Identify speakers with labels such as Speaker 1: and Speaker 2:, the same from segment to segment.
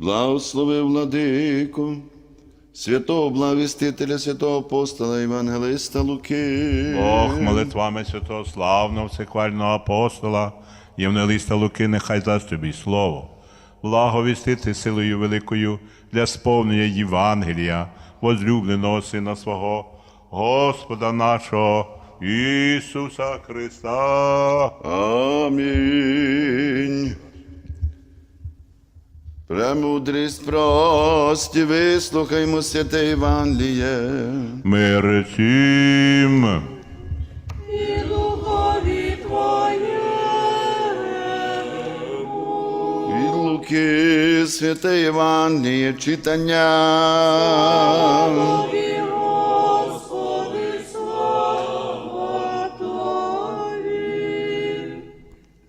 Speaker 1: Благослови владику, святого благовістителя, святого апостола Євангелиста Луки.
Speaker 2: Бог молитвами святого славного всеквального апостола, Євангелиста Луки, нехай дасть тобі слово, благовістити силою великою для сповнення Євангелія, возлюбленого Сина свого, Господа нашого Ісуса Христа.
Speaker 1: Амінь. Премудрість прості, вислухаймо святе Євангеліє.
Speaker 2: Мир всім.
Speaker 3: і духові
Speaker 1: Від Луки святе Євангеліє читання.
Speaker 3: Тобі, Господи, слава Тобі.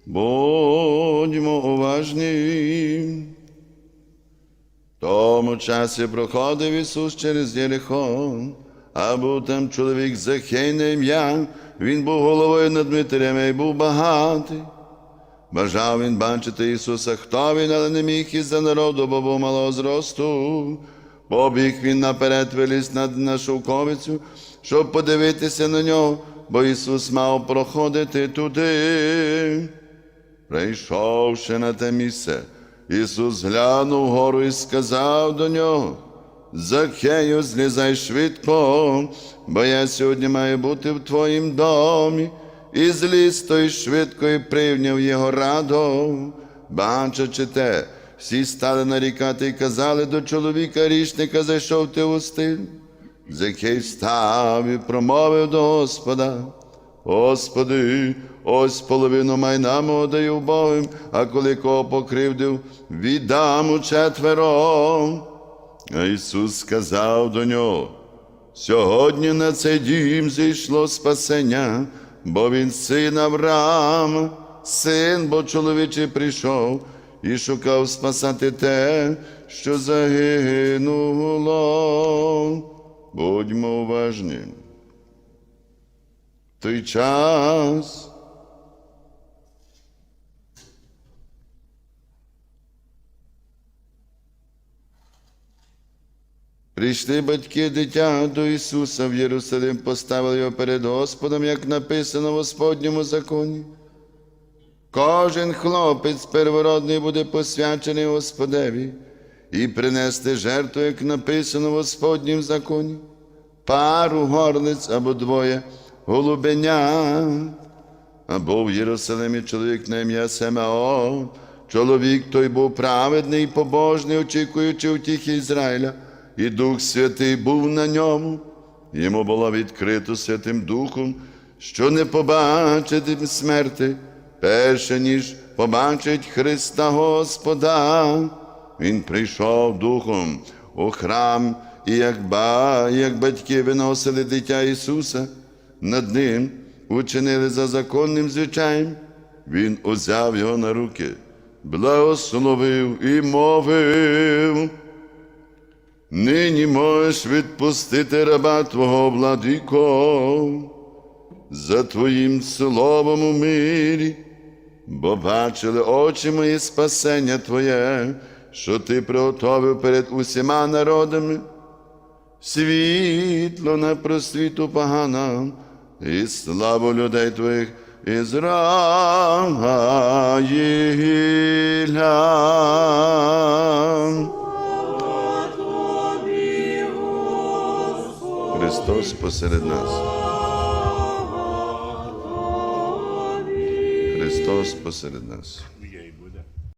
Speaker 1: Будьмо уважні. Часі проходив Ісус через Єрихон, а був там чоловік Захейне ім'я, він був головою над Дмитрем і був багатий. Бажав він бачити Ісуса, хто він, але не міг із-за народу, бо був малого зросту. Побіг він наперед виліз на, на шовковицю, щоб подивитися на нього, бо Ісус мав проходити туди. Прийшовши на те місце, Ісус глянув вгору і сказав до нього: Захею, злізай швидко, бо я сьогодні маю бути в твоїм домі. І зліз той швидко і прийняв його радо. Бачачи те, всі стали нарікати і казали до чоловіка річника, зайшов ти у стиль. Закей встав і промовив до Господа. Господи, ось половину майна мого даю Богом, а коли кого покривдив, віддам у четверо. А Ісус сказав до нього, сьогодні на цей дім зійшло спасення, бо він син Авраама, син, бо чоловічий прийшов і шукав спасати те, що загинуло. Будьмо уважні. Той час. Прийшли батьки дитя до Ісуса в Єрусалим, поставили його перед Господом, як написано в Господньому законі. Кожен хлопець первородний буде посвячений Господеві і принести жертву, як написано в Господнім законі, пару горлиць або двоє голубеня. Або в Єрусалимі чоловік на ім'я Семеон. Чоловік той був праведний і побожний, очікуючи утіхи Ізраїля, і Дух Святий був на ньому. Йому було відкрито Святим Духом, що не побачити смерти, перше ніж побачить Христа Господа. Він прийшов духом у храм, і як, ба, як батьки виносили дитя Ісуса, над ним учинили за законним звичаєм. Він узяв його на руки, благословив і мовив. Нині можеш відпустити раба Твого владико за Твоїм словом у мирі, бо бачили очі мої спасення Твоє, що Ти приготовив перед усіма народами, світло на просвіту погана і славу людей Твоїх Ізраїля. Христос посеред нас. Христос посеред нас.